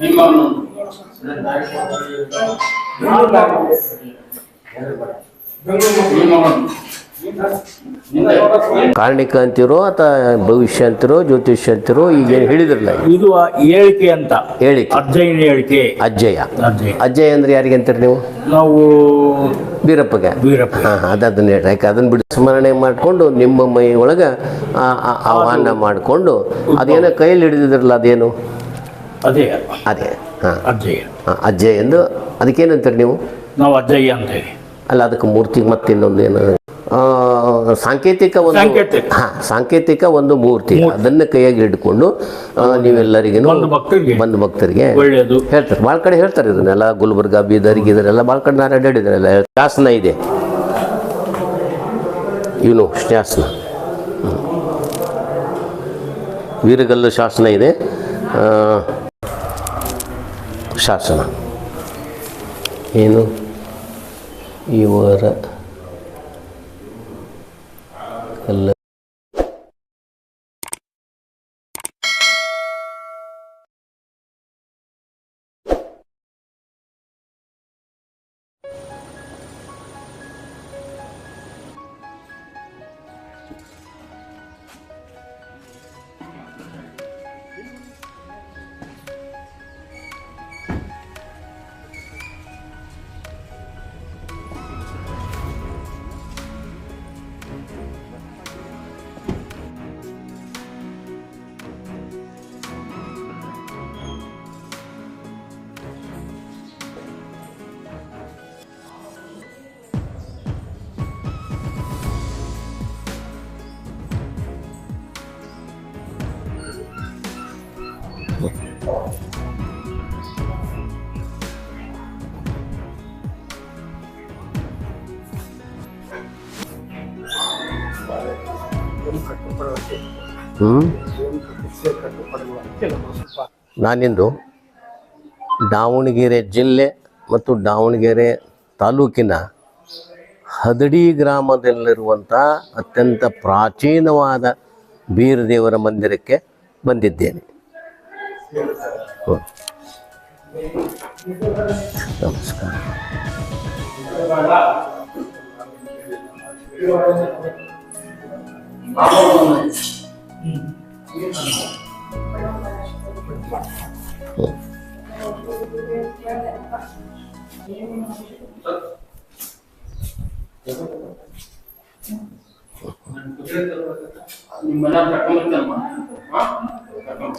ನಿಮ್ಮ ಕಾರಣಿಕ ಅಂತಿರೋ ಅಥವಾ ಭವಿಷ್ಯ ಅಂತಿರೋ ಜ್ಯೋತಿಷ್ಯ ಅಂತಿರೋ ಈಗ ಹೇಳಿದ್ರಲ್ಲ ಇದು ಹೇಳಿಕೆ ಅಂತ ಹೇಳಿಕೆ ಅಜ್ಜಯನ ಹೇಳಿಕೆ ಅಜ್ಜಯ ಅಜ್ಜಯ ಅಂದ್ರೆ ಯಾರಿಗೆ ಅಂತೀರಿ ನೀವು ನಾವು ಬೀರಪ್ಪಗೆ ವೀರಪ್ಪ ಹಾಂ ಅದನ್ನ ಹೇಳಿ ಯಾಕೆ ಅದನ್ನ ಬಿಡಿ ಸ್ಮರಣೆ ಮಾಡಿಕೊಂಡು ನಿಮ್ಮ ಮೈ ಒಳಗೆ ಆ- ಆ- ಆಹ್ವಾನ ಮಾಡಿಕೊಂಡು ಅದೇನೋ ಕೈಯಲ್ಲಿ ಹಿಡಿದಿದ್ರಲ್ಲ ಅದೇನು ಅದೇ ಅದೇ ಹಾಂ. ಅಜ್ಜಯ್ಯ ಹಾಂ ಅಜ್ಜಯ್ಯ ಎಂದು ಅದಕ್ಕೇನಂತೀರಿ ನೀವು? ನಾವು ಅಜ್ಜಯ್ಯ ಅಂತೇಳಿ ಅಲ್ಲ ಅದಕ್ಕೆ ಮೂರ್ತಿಗೆ ಮತ್ತೆ ಇನ್ನೊಂದು ಏನು ಸಾಂಕೇತಿಕ ಒಂದು ಸಾಂಕೇತಿಕ. ಹಾ ಸಾಂಕೇತಿಕ ಒಂದು ಮೂರ್ತಿ. ಅದನ್ನ ಕೈಯಾಗಿ ಹಿಡ್ಕೊಂಡು ನೀವೆಲ್ಲರಿಗೆ ಬಂದು ಭಕ್ತರಿಗೆ. ಹೇಳ್ತಾರೆ. ಭಾಳ ಕಡೆ ಹೇಳ್ತಾರೆ ಇದನ್ನೆಲ್ಲ. ಗುಲ್ಬರ್ಗ ಬೀದರ್ ಗೀದರ್ ಭಾಳ ಕಡೆ ನಾನು ಅಡ್ಡಾಡಿದ್ರೆಲ್ಲ ಶಾಸನ ಇದೆ. ಇವನು ಶಾಸನ. ವೀರಗಲ್ಲು ಶಾಸನ ಇದೆ. ಆ, ಶಾಸನ. ಏನು? ಇವರ ಕಲ್ಲ ಹ್ಞೂ ನಾನಿಂದು ದಾವಣಗೆರೆ ಜಿಲ್ಲೆ ಮತ್ತು ದಾವಣಗೆರೆ ತಾಲೂಕಿನ ಹದಡಿ ಗ್ರಾಮದಲ್ಲಿರುವಂಥ ಅತ್ಯಂತ ಪ್ರಾಚೀನವಾದ ಬೀರದೇವರ ಮಂದಿರಕ್ಕೆ ಬಂದಿದ್ದೇನೆ. ನಮಸ್ಕಾರ.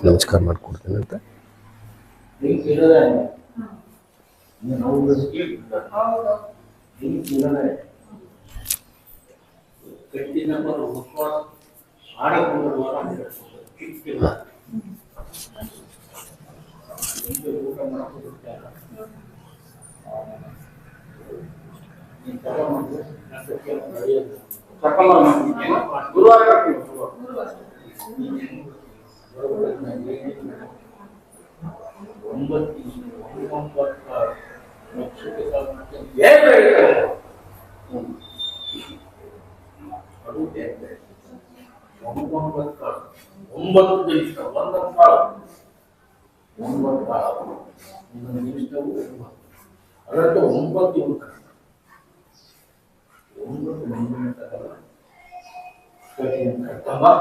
ನಮಸ್ಕಾರ ಮಾಡಿಕೊಡ್ತೀನಿ ಅಂತ ಕರ್ಕೊಂಬರಮ್ಮ. ಏನು? ಗುರುವಾರ ಕರ್ಕೊಂಡು ಬಾ, ಗುರುವಾರ. ಏನು ಹೇಳ್ತಾರೆ? ಒಂಬತ್ತು ನಿಮಿಷ ಒಂದೊಂದು ಕಾಲ ಒಂಬತ್ತು ಕಾಲ ಒಂದೊಂದು ನಿಮಿಷವು ಒಂಬತ್ತು. ಇವು ಕಷ್ಟ. ಒಂಬತ್ತು ನಿಮಿಷಗಳ ಕರ್ತವ್ಯ.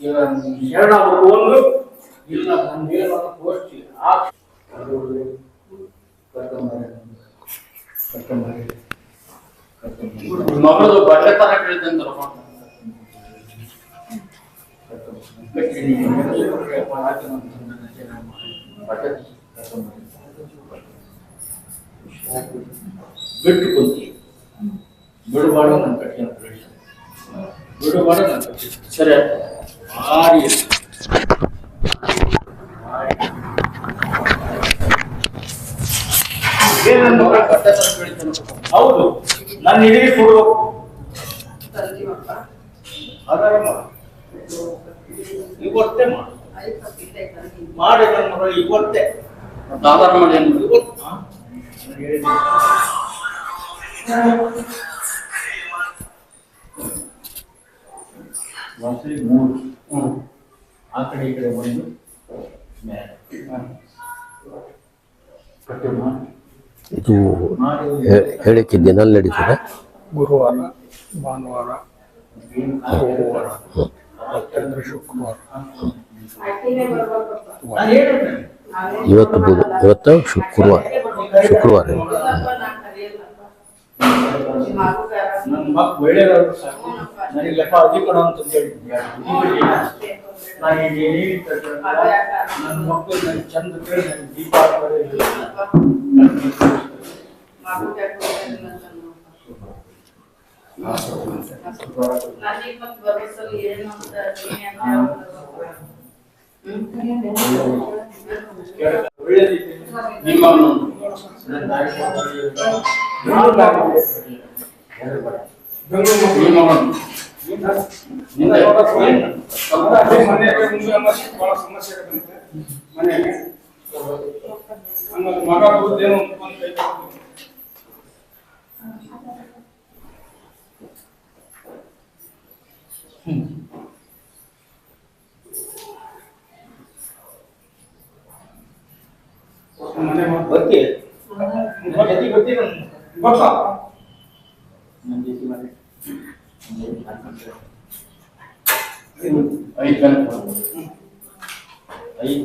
ಈಗ ಒಂದು. ಇಲ್ಲ ನಂದೇನು ಗೋಷ್ಠಿ ಆ ಕರ್ತವ್ಯ. ಕರ್ತವ್ಯ. ಮಗಳದು ಬಟ್ಟೆ ತರ ಕೇಳಿದಂತರಮ್ಮ ಬಿಟ್ಟು ಕುಂತಿ ಬಿಡುಬಾಡ ನನ್ನ ಕಟ್ಟಿನ ಪ್ರವೇಶ ಬಿಡುಬಾಡ ನನ್ನ ಕಠಿಣ ಸರಿ ಭಾರಿ ಹೌದು ನನ್ನ ಇಡೀ ಸುಡಬೇಕು ಆಧಾರ ಇವತ್ತೇ ಮಾಡು. ಮಾಡಿ ನನ್ನ ಮಗಳು ಇವತ್ತೇ ಆಧಾರ ಮಾಡಿ ಏನ್. ಒಂದ್ಸರಿ ಮೂರು. ಆಕಡೆ ಆ ಕಡೆ ಈ ಕಡೆ ಒಂದು. ಮೇಲೆ. ಇದು ಹೇಳಿಕೆ ದಿನಲ್ಲಿ ನಡೀತದೆ. ಗುರುವಾರ ಭಾನುವಾರ ಸೋಮವಾರ ಮತ್ತಂದ್ರೆ ಶುಕ್ರವಾರ ಇವತ್ತು ಬುಧ ಇವತ್ತು ಶುಕ್ರವಾರ ಶುಕ್ರವಾರ ಚಂದ ಕೇಳಿ ನನ್ನ ದೀಪ ಹಾಕೋದೇ ಇಲ್ಲ. ಒಳ್ಳೆಯದೈತೆ. ನಿಮ್ಮ ಮಗನೊಂದು. ನನ್ನ ತಾಯಿ ಕೊಟ್ಟು ನಾನು ಬ್ಯಾಂಕ್ ಎರಡು ಬಡ. ನಿಮ್ಮ ಮಗನೊಂದು. ನಿಂದೆ. ಬಹಳ ಸಮಸ್ಯೆ ಆಮೇಲೆ ಮಗ ಒಂದು ಅಂತ ಐತೆ. ಮನೆ ಮಾತು ಬರ್ತಿ? ನನ್ನ ಜೊತೆ ಬರ್ತಿ ನಾನು. ಗೊತ್ತಾ ನನ್ನ ಜೊತೆ ಬರ್ರಿ. ನನ್ನ ಜೊತೆ ಮಾತಾಡ್ತಾರೆ. ಐದು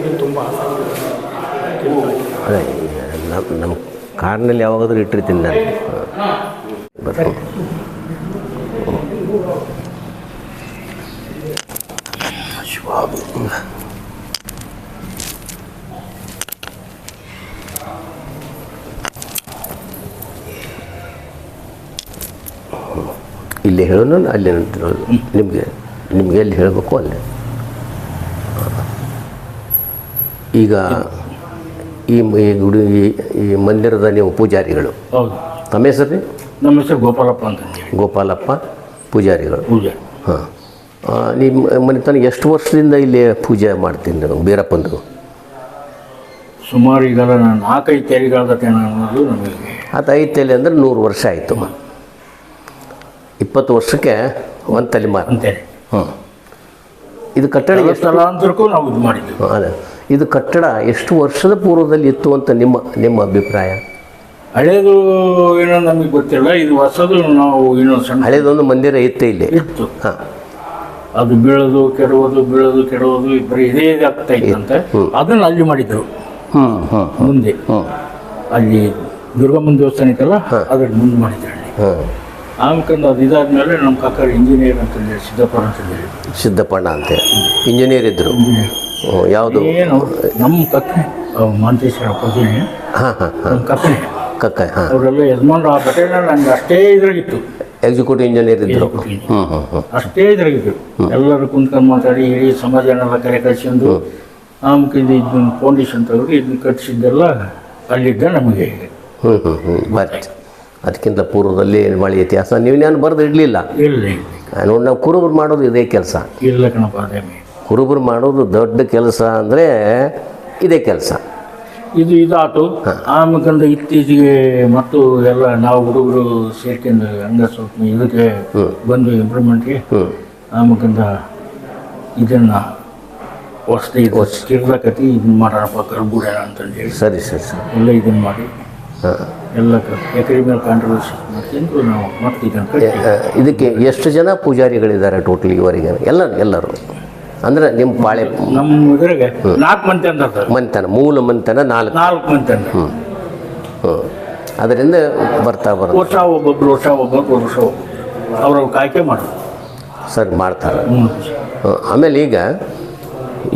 ಇದು ತುಂಬ ಅದೇ ನಮ್ಮ ನಮ್ಮ ಕಾರ್ನಲ್ಲಿ ಯಾವಾಗಾದ್ರೂ ಇಟ್ಟಿರ್ತೀನಿ ನಾನು. ಬರ್ತೀನಿ. ಇಲ್ಲಿ ಹೇಳೋಣ ಅಲ್ಲಿ ನಿಮಗೆ ನಿಮಗೆ ಎಲ್ಲಿ ಹೇಳಬೇಕು ಅಲ್ಲೇ. ಈಗ ಈ ಈ ಗುಡಿ ಈ- ಈ ಮಂದಿರದ ನೀವು ಪೂಜಾರಿಗಳು. ಹೌದು. ತಮ್ಮ ಹೆಸರು ರೀ? ನಮ್ಮ ಹೆಸರು ಗೋಪಾಲಪ್ಪ ಅಂತ ಹೇಳಿ ಗೋಪಾಲಪ್ಪ ಪೂಜಾರಿಗಳು. ಪೂಜೆ ಹಾಂ. ನಿಮ್ಮ ಮನೆತನ ಎಷ್ಟು ವರ್ಷದಿಂದ ಇಲ್ಲಿ ಪೂಜೆ ಮಾಡ್ತೀನಿ ನೀವು ಬೀರಪ್ಪಂದು ಸುಮಾರು ಈಗಲ್ಲ ನಾನು ನಾಲ್ಕೈದು ತೆರಿಗಾಲದ ಅನ್ನೋದು ನಮಗೆ. ಅದು ಐದು ತಲೆ ಅಂದರೆ ನೂರು ವರ್ಷ ಆಯಿತು. ಇಪ್ಪತ್ತು ವರ್ಷಕ್ಕೆ ಒಂದು ತಲೆಮಾರು ಅಂತೇಳಿ ಹ್ಞೂ ಇದು ಕಟ್ಟಡ ಎಷ್ಟು? ಸ್ಥಳಾಂತರಕ್ಕೂ ನಾವು ಇದು ಮಾಡಿದ್ದೀವಿ ಅದೇ. ಇದು ಕಟ್ಟಡ ಎಷ್ಟು ವರ್ಷದ ಪೂರ್ವದಲ್ಲಿ ಇತ್ತು ಅಂತ ನಿಮ್ಮ ನಿಮ್ಮ ಅಭಿಪ್ರಾಯ? ಹಳೇದು ಏನೋ ನಮಗೆ ಗೊತ್ತಿಲ್ಲ ಇದು ಹೊಸದು ನಾವು ಏನೋ ಸಣ್ಣ ಹಳೇದೊಂದು ಮಂದಿರ ಇತ್ತು ಇಲ್ಲಿ. ಇತ್ತು. ಹಾಂ. ಅದು ಬೀಳೋದು ಕೆಡೋದು ಬೀಳೋದು ಕೆಡೋದು ಇಬ್ಬರು ಇದೇ ಆಗ್ತಾ ಇತ್ತಂತೆ ಅದನ್ನು ಅಲ್ಲಿ ಮಾಡಿದ್ರು. ಹ್ಞೂ ಹ್ಞೂ ಮುಂದೆ. ಹ್ಞೂ ಅಲ್ಲಿ ದುರ್ಗಮ್ಮನ ದೇವಸ್ಥಾನ ಇತ್ತಲ್ಲ ಅದ್ರ ಮುಂದೆ ಮಾಡಿದ್ರು ಹಾಂ. ಆಮೇಲೆ ಅದು ಇದಾದ್ಮೇಲೆ ನಮ್ಮ ಕಾಕ ಇಂಜಿನಿಯರ್ ಅಂತಂದೇಳಿ ಸಿದ್ದಪ್ಪ ಅಂತಂದೇಳಿ ಅಂತ ಸಿದ್ದಪ್ಪಣ್ಣ ಅಂತೇಳಿ ಇಂಜಿನಿಯರ್ ಇದ್ದರು ಯಾವುದು? ಏನು ನಮ್ಮ ಕಕ್ಕೆ ಮಾಂತೇಶ್ವರ ಪೂಜನೆ. ಹಾಂ ಹಾಂ ಹಾಂ. ಕಕ್ಕ ಹಾಂ. ಅವರೆಲ್ಲ ಯಜಮಾನ್ರು ಆ ಘಟನೆ ನಂಗೆ ಅಷ್ಟೇ ಇದ್ರಾಗಿತ್ತು. ಎಕ್ಸಿಕ್ಯೂಟಿವ್ ಇಂಜಿನಿಯರ್ ಇದ್ದರು Executive. ಹ್ಞೂ ಹ್ಞೂ ಹ್ಞೂ ಅಷ್ಟೇ ಇದ್ರಾಗಿತ್ತು. ಎಲ್ಲರೂ ಕುಂತ್ಕೊಂಡು ಮಾತಾಡಿ ಇಡೀ ಸಮಾಜನೆಲ್ಲ ಕರೆ ಕಳಿಸ್ಕೊಂಡು ಆಮೇಲೆ ಇದು ಇದನ್ನ ಫೌಂಡೇಶನ್ ತೆಗೆದು ಇದನ್ನ ಕಟ್ಟಿಸಿದ್ದೆಲ್ಲ ಅಲ್ಲಿದ್ದ ನಮಗೆ. ಹ್ಞೂ ಹ್ಞೂ ಹ್ಞೂ ಬಟ್ ಅದಕ್ಕಿಂತ ಪೂರ್ವದಲ್ಲಿ ಮಳೆ ಇತಿಹಾಸ? ನೀವು ನಾನು ಬರೆದು ಇಡಲಿಲ್ಲ? ಇಲ್ಲ ನೋಡಿ ನಾವು ಕುರುಬರು ಮಾಡೋದು ಇದೇ ಕೆಲಸ. ಇಲ್ಲ ಕಣಪ್ಪ ಅದೇ ಕುರುಬರು ಮಾಡೋದು ದೊಡ್ಡ ಕೆಲಸ ಅಂದರೆ ಇದೇ ಕೆಲಸ. ಇದು ಇದಾತು. ಆಮೇಲೆ ಇತ್ತೀಚೆಗೆ ಮತ್ತು ಎಲ್ಲ ನಾವು ಹುಡುಗರು ಸೇರ್ಕೊಂಡು ಹಂಗ ಸ್ವಲ್ಪ ಇದಕ್ಕೆ ಬಂದು ಇಂಪ್ರೂವ್ಮೆಂಟ್ಗೆ ಹ್ಞೂ ಇದನ್ನು ಇದನ್ನ ಹೊಸ್ದು ಇದು. ಕಿರ್ಲಕತಿ ಇದನ್ನ ಮಾಡೋಣಪ್ಪ ಕರ್ಬಿಡೋಣ ಅಂತಂದೇಳಿ ಸರಿ ಸರಿ ಸರಿ. ಎಲ್ಲ ಇದನ್ನ ಮಾಡಿ. ಹಾಂ. ಎಲ್ಲ ಎಕರೆ ಮೇಲೆ ಕಾಂಟ್ರಿಬ್ಯೂಷನ್ ಮಾಡ್ಕೊಂಡು ನಾವು ಮತ್ತೆ ಇದನ್ನು ಇದಕ್ಕೆ ಎಷ್ಟು ಜನ ಪೂಜಾರಿಗಳಿದ್ದಾರೆ ಟೋಟಲ್ ಇವರಿಗೆ ಎಲ್ಲರೂ ಎಲ್ಲರೂ. ಅಂದರೆ ನಿಮ್ಮ ಪಾಳೆ ನಮ್ಮ ಇದ್ರಾಗೆ ನಾಲ್ಕು ಮಂತನ ಮೂಲ ಮಂತನ ನಾಲ್ಕು. ನಾಲ್ಕು ಮಂತನ ಹ್ಞೂ ಹ್ಞೂ ಅದರಿಂದ ಬರ್ತಾ ಬರುತ್ತೆ ವರ್ಷ ಒಬ್ಬೊಬ್ರು ವರ್ಷ ಒಬ್ಬೊಬ್ರು ವರ್ಷ ಅವ್ರ ಅವ್ರವ್ರ ಕಾಯ್ಕೆ ಮಾಡೋದು. ಸರಿ ಮಾಡ್ತಾರೆ. ಆಮೇಲೆ ಈಗ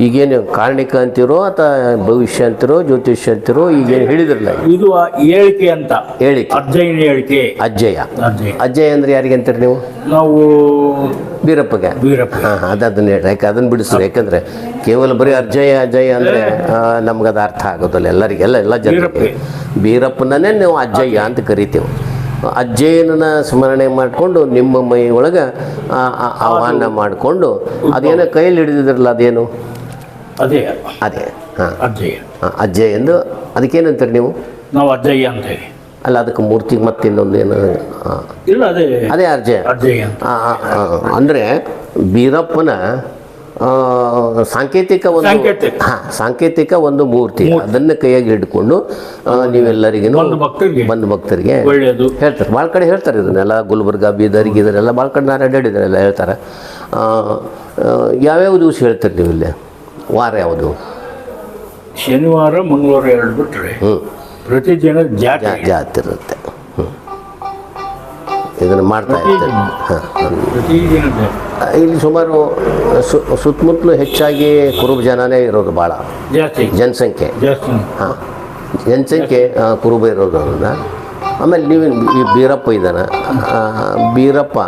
ಈಗೇನು ಕಾರಣಿಕ ಅಂತಿರೋ ಅಥವಾ ಭವಿಷ್ಯ ಅಂತಿರೋ ಜ್ಯೋತಿಷ್ಯ ಅಂತಿರೋ ಈಗೇನು ಹೇಳಿದ್ರಲ್ಲ ಇದು ಹೇಳಿಕೆ ಅಂತ. ಹೇಳಿಕೆ ಅಜ್ಜಯ ಹೇಳಿಕೆ ಅಜ್ಜಯ್ಯ. ಅಜ್ಜಯ ಅಜ್ಜಯ್ಯ ಅಂದ್ರೆ ಯಾರಿಗೆ ಅಂತೀರಿ ನೀವು? ನಾವು ಬೀರಪ್ಪಗೆ ವೀರಪ್ಪ. ಹಾಂ ಅದು ಅದನ್ನ ಹೇಳಿ ಯಾಕೆ ಅದನ್ನು ಬಿಡಿಸ್ರಿ ಯಾಕಂದ್ರೆ ಕೇವಲ ಬರೀ ಅರ್ಜಯ ಅಜಯ ಅಂದರೆ ನಮ್ಗೆ ಅದು ಅರ್ಥ ಆಗೋದಲ್ಲ. ಎಲ್ಲರಿಗೆಲ್ಲ ಎಲ್ಲ ಜನ ಜನರಿಗೆ. ನೀವು ಅಜ್ಜಯ್ಯ ಅಂತ ಕರಿತೇವೆ. ಅಜ್ಜಯ್ಯನ ಸ್ಮರಣೆ ಮಾಡಿಕೊಂಡು ನಿಮ್ಮ ಮೈ ಒಳಗೆ ಆಹ್ವಾನ ಮಾಡಿಕೊಂಡು ಅದೇನೋ ಕೈಯಲ್ಲಿ ಹಿಡಿದಿದ್ರಲ್ಲ ಅದೇನು? ಅದೇ. ಅದೇ ಹಾಂ. ಅಜ್ಜಯ್ಯ ಅಜ್ಜಯ್ಯ ಎಂದು ಅದಕ್ಕೇನಂತೀರಿ ನೀವು? ನಾವು ಅಜ್ಜಯ್ಯ ಅಂತೇವೆ ಅಲ್ಲ ಅದಕ್ಕೆ ಮೂರ್ತಿ ಮತ್ತೆ ಇನ್ನೊಂದು ಏನು ಇಲ್ಲ ಅದೇ ಅದೇ ಅರ್ಜೆ ಅಂದರೆ ಬೀರಪ್ಪನ ಸಾಂಕೇತಿಕ ಒಂದು ಹಾಂ ಸಾಂಕೇತಿಕ ಒಂದು ಮೂರ್ತಿ. ಅದನ್ನ ಕೈಯಾಗಿ ಹಿಡ್ಕೊಂಡು ನೀವೆಲ್ಲರಿಗೆ ಬಂದು ಭಕ್ತರಿಗೆ. ಹೇಳ್ತಾರೆ. ಭಾಳ ಕಡೆ ಹೇಳ್ತಾರೆ ಇದನ್ನೆಲ್ಲ ಗುಲ್ಬರ್ಗ ಬೀದರ್ ಗೀದರೆಲ್ಲ ಭಾಳ ಕಡೆ ನಾನು ಅಡ್ಡಾಡಿದ್ದಾರೆಲ್ಲ ಹೇಳ್ತಾರೆ. ಯಾವ್ಯಾವ ದಿವಸ ಹೇಳ್ತಾರೆ ನೀವು ಇಲ್ಲಿ ವಾರ ಯಾವುದು? ಶನಿವಾರ ಮಂಗಳವಾರ ಎರಡು ಬಿಟ್ಟರೆ ಹ್ಞೂ ಪ್ರತಿದಿನ ಜಾತ್ರೆ. ಜಾತಿ ಇರುತ್ತೆ. ಹ್ಞೂ ಇದನ್ನು ಮಾಡ್ತಾ ಇರ್ತಾರೆ. ಹಾಂ ಇಲ್ಲಿ ಸುಮಾರು ಸು ಸುತ್ತಮುತ್ತಲು ಹೆಚ್ಚಾಗಿ ಕುರುಬ ಜನನೇ ಇರೋದು ಭಾಳ. ಜಾಸ್ತಿ. ಜನಸಂಖ್ಯೆ. ಜಾಸ್ತಿ. ಹಾಂ. ಜನಸಂಖ್ಯೆ ಕುರುಬ ಇರೋದು ಅದನ್ನು ಆಮೇಲೆ ನೀವು ಈ ಬೀರಪ್ಪ ಇದ್ದಾನೆ. ಬೀರಪ್ಪ.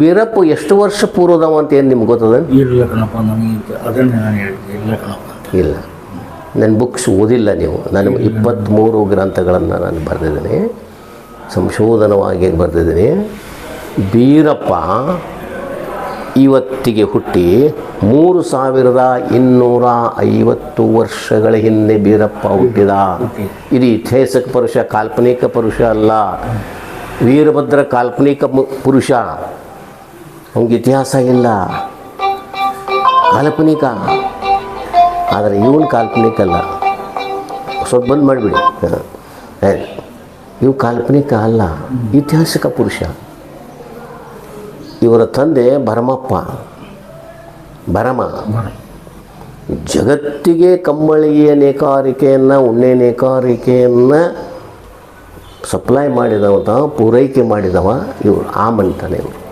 ಬೀರಪ್ಪ ಎಷ್ಟು ವರ್ಷ ಪೂರ್ವದವ ಅಂತ ಏನು ನಿಮ್ಗೆ ಗೊತ್ತದ? ಇಲ್ಲ ಕಣಪ್ಪ ನಮಗೆ ಅದನ್ನೇ ನಾನು ಹೇಳ್ತೀನಿ ಇಲ್ಲ ಕಣಪ್ಪ. ಇಲ್ಲ. ನನ್ನ ಬುಕ್ಸ್ ಓದಿಲ್ಲ ನೀವು. ನಾನು ಇಪ್ಪತ್ತ್ಮೂರು ಗ್ರಂಥಗಳನ್ನು ನಾನು ಬರೆದಿದ್ದೀನಿ. ಸಂಶೋಧನವಾಗಿ ಬರೆದಿದ್ದೀನಿ. ಬೀರಪ್ಪ ಇವತ್ತಿಗೆ ಹುಟ್ಟಿ ಮೂರು ಸಾವಿರದ ಇನ್ನೂರ ಐವತ್ತು ವರ್ಷಗಳ ಹಿಂದೆ ಬೀರಪ್ಪ ಹುಟ್ಟಿದ. ಇದು ಇತಿಹಾಸಕ ಪುರುಷ ಕಾಲ್ಪನಿಕ ಪುರುಷ ಅಲ್ಲ. ವೀರಭದ್ರ ಕಾಲ್ಪನಿಕ ಪುರುಷ. ಅವನಿಗೆ ಇತಿಹಾಸ ಇಲ್ಲ. ಕಾಲ್ಪನಿಕ. ಆದರೆ ಇವನು ಕಾಲ್ಪನಿಕ ಅಲ್ಲ. ಸ್ವಲ್ಪ ಬಂದ್ ಮಾಡಿಬಿಡಿ. ಇವು ಕಾಲ್ಪನಿಕ ಅಲ್ಲ ಐತಿಹಾಸಿಕ ಪುರುಷ. ಇವರ ತಂದೆ ಭರಮಪ್ಪ. ಭರಮ. ಜಗತ್ತಿಗೆ ಕಮ್ಮಳಿಯ ನೇಕಾರಿಕೆಯನ್ನು, ಉಣ್ಣೆ ನೇಕಾರಿಕೆಯನ್ನು ಸಪ್ಲೈ ಮಾಡಿದವ ಪೂರೈಕೆ ಮಾಡಿದವ ಇವರು. ಆಮಂತಾನೆ ಇವರು.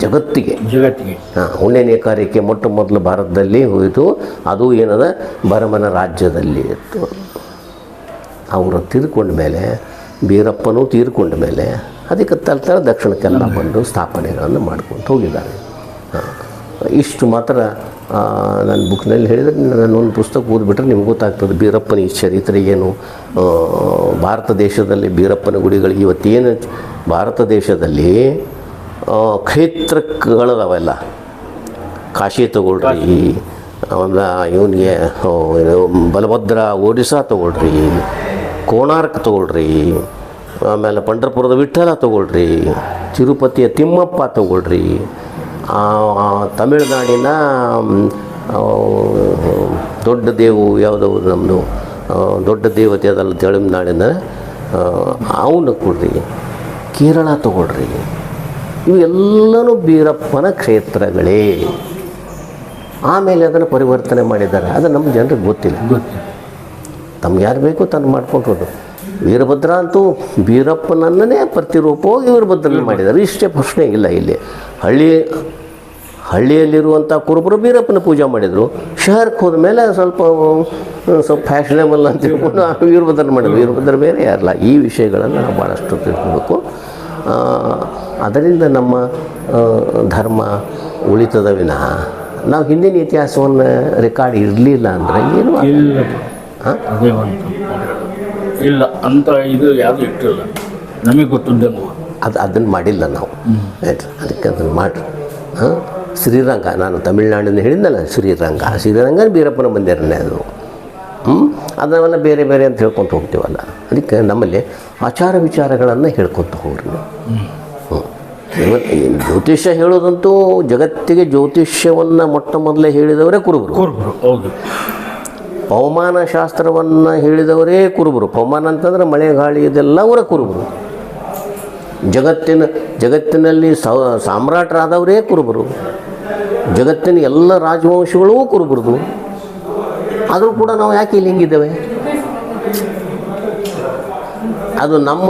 ಜಗತ್ತಿಗೆ. ಜಗತ್ತಿಗೆ. ಹಾಂ ಉಣ್ಣೆ ನೇಕಾರಿಕೆ ಮೊಟ್ಟ ಮೊದಲು ಭಾರತದಲ್ಲಿ ಹೋಯಿತು. ಅದು ಏನದ? ಬರಮನ ರಾಜ್ಯದಲ್ಲಿ ಇತ್ತು. ಅವರು ತೀರ್ಕೊಂಡ ಮೇಲೆ ಬೀರಪ್ಪನೂ ತೀರ್ಕೊಂಡ ಮೇಲೆ ಅದಕ್ಕೆ ತಲ ದಕ್ಷಿಣಕ್ಕೆಲ್ಲ ಬಂದು ಸ್ಥಾಪನೆಗಳನ್ನು ಮಾಡ್ಕೊಂಡು ಹೋಗಿದ್ದಾರೆ. ಹಾಂ. ಇಷ್ಟು ಮಾತ್ರ ನನ್ನ ಬುಕ್ನಲ್ಲಿ ಹೇಳಿದರೆ ನಾನು ಒಂದು ಪುಸ್ತಕ ಓದ್ಬಿಟ್ರೆ ನಿಮ್ಗೆ ಗೊತ್ತಾಗ್ತದೆ ಬೀರಪ್ಪನ ಈ ಚರಿತ್ರೆ ಏನು? ಭಾರತ ದೇಶದಲ್ಲಿ ಬೀರಪ್ಪನ ಗುಡಿಗಳು ಇವತ್ತೇನು? ಭಾರತ ದೇಶದಲ್ಲಿ ಕ್ಷೇತ್ರಗಳದಾವೆಲ್ಲ. ಕಾಶಿ ತಗೊಳ್ರಿ. ಆಮೇಲೆ ಇವನಿಗೆ ಬಲಭದ್ರ ಒಡಿಸ್ಸಾ ತಗೊಳ್ರಿ. ಕೋಣಾರ್ಕ್ ತಗೊಳ್ರಿ. ಆಮೇಲೆ ಪಂಡರಪುರದ ವಿಠಲ ತಗೊಳ್ರಿ. ತಿರುಪತಿಯ ತಿಮ್ಮಪ್ಪ ತಗೊಳ್ರಿ. ತಮಿಳುನಾಡಿನ ದೊಡ್ಡ ದೇವು ಯಾವುದೋ ನಮ್ಮದು ದೊಡ್ಡ ದೇವತೆ ಅದಲ್ಲ ತಮಿಳುನಾಡಿನ ಅವನು ಕೊಡ್ರಿ. ಕೇರಳ ತಗೊಳ್ರಿ. ಇವೆಲ್ಲನೂ ಬೀರಪ್ಪನ ಕ್ಷೇತ್ರಗಳೇ. ಆಮೇಲೆ ಅದನ್ನು ಪರಿವರ್ತನೆ ಮಾಡಿದ್ದಾರೆ. ಅದು ನಮ್ಮ ಜನರಿಗೆ ಗೊತ್ತಿಲ್ಲ. ತಮ್ಗೆ ಯಾರು ಬೇಕು ತಾನು ಮಾಡ್ಕೊಂಡ್ರು ವೀರಭದ್ರ ಅಂತೂ ಬೀರಪ್ಪನನ್ನೇ ಪ್ರತಿರೂಪವಾಗಿ ವೀರಭದ್ರನ ಮಾಡಿದ್ದಾರೆ. ಇಷ್ಟೇ ಪ್ರಶ್ನೆ ಇಲ್ಲ ಇಲ್ಲಿ. ಹಳ್ಳಿ, ಹಳ್ಳಿಯಲ್ಲಿರುವಂಥ ಕುರುಬರು ಬೀರಪ್ಪನ ಪೂಜೆ ಮಾಡಿದರು. ಶಹರಕ್ಕೆ ಹೋದ ಮೇಲೆ ಸ್ವಲ್ಪ ಸ್ವಲ್ಪ ಫ್ಯಾಷನೇಬಲ್ ಅಂತ ತಿಳ್ಕೊಂಡು ವೀರಭದ್ರನ ಮಾಡಿದ್ರು. ವೀರಭದ್ರ ಬೇರೆ ಯಾರಲ್ಲ. ಈ ವಿಷಯಗಳನ್ನು ನಾವು ಭಾಳಷ್ಟು ತಿಳ್ಕೊಬೇಕು. ಅದರಿಂದ ನಮ್ಮ ಧರ್ಮ ಉಳಿತದ ವಿನಃ ನಾವು ಹಿಂದಿನ ಇತಿಹಾಸವನ್ನು ರೆಕಾರ್ಡ್ ಇರಲಿಲ್ಲ ಅಂದರೆ ಏನು ಇಲ್ಲ ಹಾಂ ಇಲ್ಲ ಅಂತ ಇದು ಯಾವುದು ಇಟ್ಟಿಲ್ಲ. ನಮಗೆ ಗೊತ್ತಿದ್ದೆ ಅದು ಅದನ್ನು ಮಾಡಿಲ್ಲ ನಾವು. ಆಯ್ತು ಅದಕ್ಕೆ ಅದನ್ನು ಮಾಡಿರಿ. ಹಾಂ ಶ್ರೀರಂಗ ನಾನು ತಮಿಳ್ನಾಡಿನ ಹೇಳಿದ್ನಲ್ಲ ಶ್ರೀರಂಗ. ಶ್ರೀರಂಗ ಬೀರಪ್ಪನ ಮಂದಿರನೇ ಅದು. ಹ್ಞೂ ಅದನ್ನೆಲ್ಲ ಬೇರೆ ಬೇರೆ ಅಂತ ಹೇಳ್ಕೊತ ಹೋಗ್ತೀವಲ್ಲ? ಅದಕ್ಕೆ ನಮ್ಮಲ್ಲಿ ಆಚಾರ ವಿಚಾರಗಳನ್ನು ಹೇಳ್ಕೊತ ಹೋಗ್ರಿ ನೀವು. ಹ್ಞೂ ಜ್ಯೋತಿಷ್ಯ ಹೇಳೋದಂತೂ ಜಗತ್ತಿಗೆ ಜ್ಯೋತಿಷ್ಯವನ್ನು ಮೊಟ್ಟ ಮೊದಲೇ ಹೇಳಿದವರೇ ಕುರುಬರು. ಕುರುಬರು ಹೌದು. ಪವಮಾನ ಶಾಸ್ತ್ರವನ್ನು ಹೇಳಿದವರೇ ಕುರುಬರು. ಪವಮಾನ ಅಂತಂದ್ರೆ ಮಳೆ ಗಾಳಿ ಇದೆಲ್ಲ ಅವರ ಕುರುಬರು. ಜಗತ್ತಿನ ಜಗತ್ತಿನಲ್ಲಿ ಸಾಮ್ರಾಟರಾದವರೇ ಕುರುಬರು. ಜಗತ್ತಿನ ಎಲ್ಲ ರಾಜವಂಶಗಳೂ ಕುರುಬರದು. ಆದರೂ ಕೂಡ ನಾವು ಯಾಕೆ ಇಲ್ಲಿ ಹಿಂಗಿದ್ದೇವೆ? ಅದು ನಮ್ಮ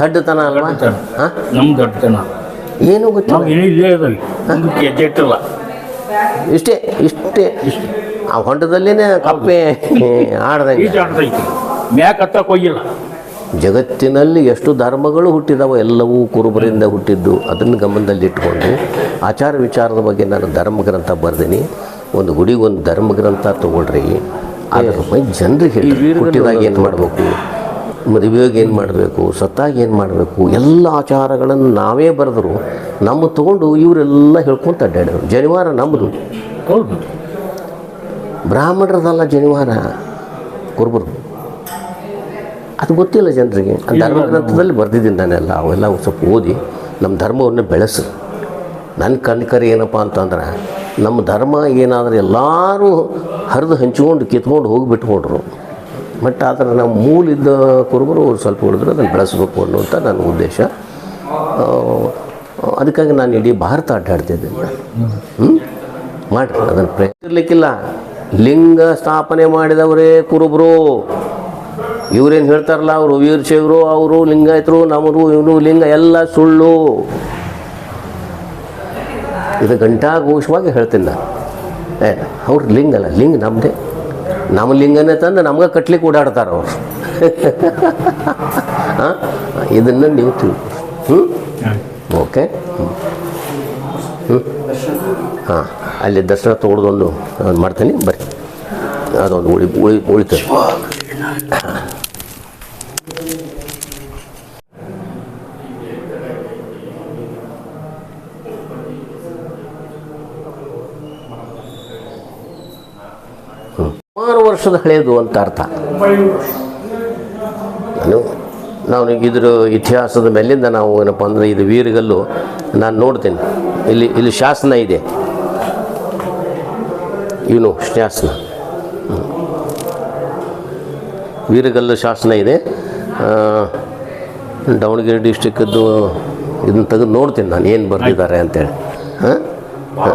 ದಡ್ಡತನ ಅಲ್ವಾ? ನಮ್ಮ ದಡ್ಡತನ. ಏನು ಗೊತ್ತಿಲ್ಲ ಇಟ್ಟಿಲ್ಲ. ಇಷ್ಟೇ ಇಷ್ಟೇ. ಆ ಹೊಂಡದಲ್ಲಿನೇ ಕಪ್ಪೆ ಆಡ್ದಂಗೆ. ಈಜಾಡ್ದೈತಿ ಮ್ಯಾಕ್ ಹತ್ತಕ್ಕೆ ಹೋಗಿಲ್ಲ ಜಗತ್ತಿನಲ್ಲಿ ಎಷ್ಟು ಧರ್ಮಗಳು ಹುಟ್ಟಿದಾವೆ ಎಲ್ಲವೂ ಕುರುಬರಿಂದ ಹುಟ್ಟಿದ್ದು. ಅದನ್ನು ಗಮನದಲ್ಲಿಟ್ಟುಕೊಂಡು ಆಚಾರ ವಿಚಾರದ ಬಗ್ಗೆ ನಾನು ಧರ್ಮ ಗ್ರಂಥ ಬರ್ದೀನಿ. ಒಂದು ಗುಡಿಗೆ ಒಂದು ಧರ್ಮಗ್ರಂಥ ತೊಗೊಳ್ರಿ ಅದ್ರ ಬಗ್ಗೆ ಜನರಿಗೆ ಹೇಳಿ ಹುಟ್ಟಿದಾಗ ಏನು ಮಾಡಬೇಕು? ಮದುವೆಗೆ ಏನು ಮಾಡಬೇಕು? ಸತ್ತಾಗ ಏನು ಮಾಡಬೇಕು? ಎಲ್ಲ ಆಚಾರಗಳನ್ನು ನಾವೇ ಬರೆದ್ರು ನಮ್ಮ ತೊಗೊಂಡು ಇವರೆಲ್ಲ ಹೇಳ್ಕೊಂತ ಅಡ್ಡಾಡಿದ್ರು. ಜನಿವಾರ ನಮ್ಮದು ಬ್ರಾಹ್ಮಣರದಲ್ಲ ಜನಿವಾರ ಕುರುಬರು. ಅದು ಗೊತ್ತಿಲ್ಲ ಜನರಿಗೆ. ಧರ್ಮ ಗ್ರಂಥದಲ್ಲಿ ಬರೆದಿದ್ದೀನಿ ನಾನೆಲ್ಲ ಅವೆಲ್ಲ ಸ್ವಲ್ಪ ಓದಿ ನಮ್ಮ ಧರ್ಮವನ್ನು ಬೆಳೆಸು. ನನ್ನ ಕಣ್ಕರಿ ಏನಪ್ಪ ಅಂತಂದ್ರೆ ನಮ್ಮ ಧರ್ಮ ಏನಾದರೂ ಎಲ್ಲರೂ ಹರಿದು ಹಂಚ್ಕೊಂಡು ಕಿತ್ಕೊಂಡು ಹೋಗಿಬಿಟ್ಕೊಂಡ್ರು ಬಟ್ ಆದರೆ ನಮ್ಮ ಮೂಲಿದ್ದ ಕುರುಬರು ಸ್ವಲ್ಪ ಉಳಿದ್ರೆ ಅದನ್ನು ಬೆಳೆಸಬೇಕು ಅನ್ನುವಂಥ ನನ್ನ ಉದ್ದೇಶ. ಅದಕ್ಕಾಗಿ ನಾನು ಇಡೀ ಭಾರತ ಅಡ್ಡಾಡ್ತಿದ್ದೀನಿ. ಹ್ಞೂ ಮಾಡಿರಿ, ಅದನ್ನು ಪ್ರಯತ್ನಿರ್ಲಿಕ್ಕಿಲ್ಲ ಲಿಂಗ ಸ್ಥಾಪನೆ ಮಾಡಿದವರೇ ಕುರುಬರು. ಇವ್ರೇನು ಹೇಳ್ತಾರಲ್ಲ, ಅವರು ವೀರಶೈವರು ಅವರು ಲಿಂಗಾಯತರು ನಮ್ಮದು ಇವನು ಲಿಂಗ ಎಲ್ಲ ಸುಳ್ಳು. ಇದು ಘಂಟಾಘೋಷವಾಗಿ ಹೇಳ್ತೀನಿ ನಾನು. ಏ, ಅವ್ರ ಲಿಂಗ ಅಲ್ಲ, ಲಿಂಗ ನಮ್ಮದೇ ನಮ್ಮ ಲಿಂಗನೇ ತಂದು ನಮ್ಗೆ ಕಟ್ಲಿಕ್ಕೆ ಓಡಾಡ್ತಾರೆ ಅವರು. ಹಾಂ ಇದನ್ನು ನೀವು ತಿಳಿ. ಹ್ಞೂ ಓಕೆ. ಹ್ಞೂ ಹಾಂ, ಅಲ್ಲಿ ದಸರಾ ತೊಗೊಳೋದೊಂದು ಮಾಡ್ತೀನಿ, ಬರ್ರಿ. ಅದೊಂದು ಉಳಿ ಉಳಿ, ಉಳಿತದೆ ಹ್ಮ್. ಸುಮಾರು ವರ್ಷದ ಹಳೆಯದು ಅಂತ ಅರ್ಥ. ನಾನು ನಾವು ಇದ್ರ ಇತಿಹಾಸದ ಮೇಲಿಂದ ನಾವು ಏನಪ್ಪ ಅಂದರೆ ಇದು ವೀರಗಲ್ಲು ನಾನು ನೋಡ್ತೀನಿ. ಇಲ್ಲಿ ಇಲ್ಲಿ ಶಾಸನ ಇದೆ. ಇವನು ಶಾಸನ. ವೀರಗಲ್ಲು ಶಾಸನ ಇದೆ. ದಾವಣಗೆರೆ ಡಿಸ್ಟಿಕ್ಕದ್ದು ಇದನ್ನ ತೆಗೆದು ನೋಡ್ತೀನಿ ನಾನು ಏನು ಬರೆದಿದ್ದಾರೆ ಅಂತೇಳಿ. ಹಾಂ? ಭಾಳ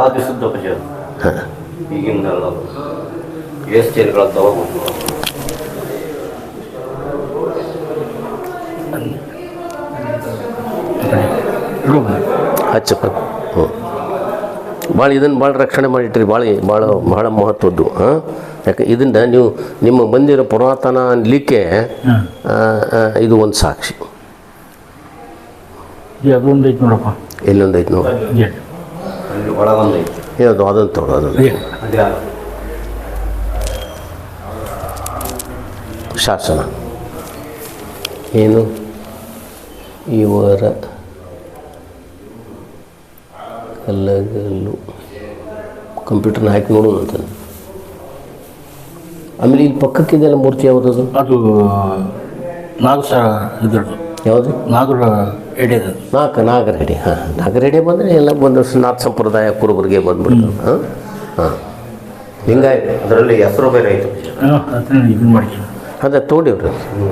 ಅದು. ಚೇರ್ಗಳದ್ದಾವ ಹಚ್ಚಪ್ಪ ಹ್ಞೂ ಭಾಳ ಇದನ್ನು ಭಾಳ ರಕ್ಷಣೆ ಮಾಡಿಟ್ರಿ ಭಾಳ ಭಾಳ ಭಾಳ ಮಹತ್ವದ್ದು ಹಾಂ? ಯಾಕೆ ಇದನ್ನು ನೀವು ನಿಮ್ಮ ಬಂದಿರೋ ಪುರಾತನ ಅನ್ಲಿಕ್ಕೆ ಇದು ಒಂದು ಸಾಕ್ಷಿ. ಅದೊಂದು ಐತಿ ನೋಡಪ್ಪ. ಎಲ್ಲೊಂದು ಐತೆ ನೋಡಿ. ಯಾವುದು ಅದನ್ನು ತಗೊಳ್ಳೋ ಅದನ್ನು ಇದೆ. ಅದೇ ಅಲ್ಲ. ಶಾಸನ. ಏನು? ಇವರ ಕಲ್ಲಗಲ್ಲು ಕಂಪ್ಯೂಟರ್ನ ಹಾಕಿ ನೋಡೋಣ ಅಂತ. ಆಮೇಲೆ ಇಲ್ಲಿ ಪಕ್ಕಕ್ಕಿದೆಲ್ಲ ಮೂರ್ತಿ ಯಾವುದದು? ಅದು ನಾಗಸ ಇದ್ರದ್ದು ಯಾವುದು? ನಾಗರ ಹೆಡೆ ನಾಲ್ಕು ನಾಗರ ಹೆಡೆ. ಹಾಂ ನಾಗರಹಡಿ ಬಂದರೆ ಎಲ್ಲ ಬಂದು ನಾಥ ಸಂಪ್ರದಾಯ ಕುರುಬರಿಗೆ ಬಂದ್ಬಿಡ್ತು ಹಾಂ ಹಾಂ. ಹಿಂಗಾಗಿ ಅದರಲ್ಲಿ ಹೆಸರು ಬೇರೆ ಆಯಿತು. ಇದು ಅದನ್ನ ಮಾಡಿ ಅದೇ ತೋಡಿವ್ರಿ ಹೆಸರು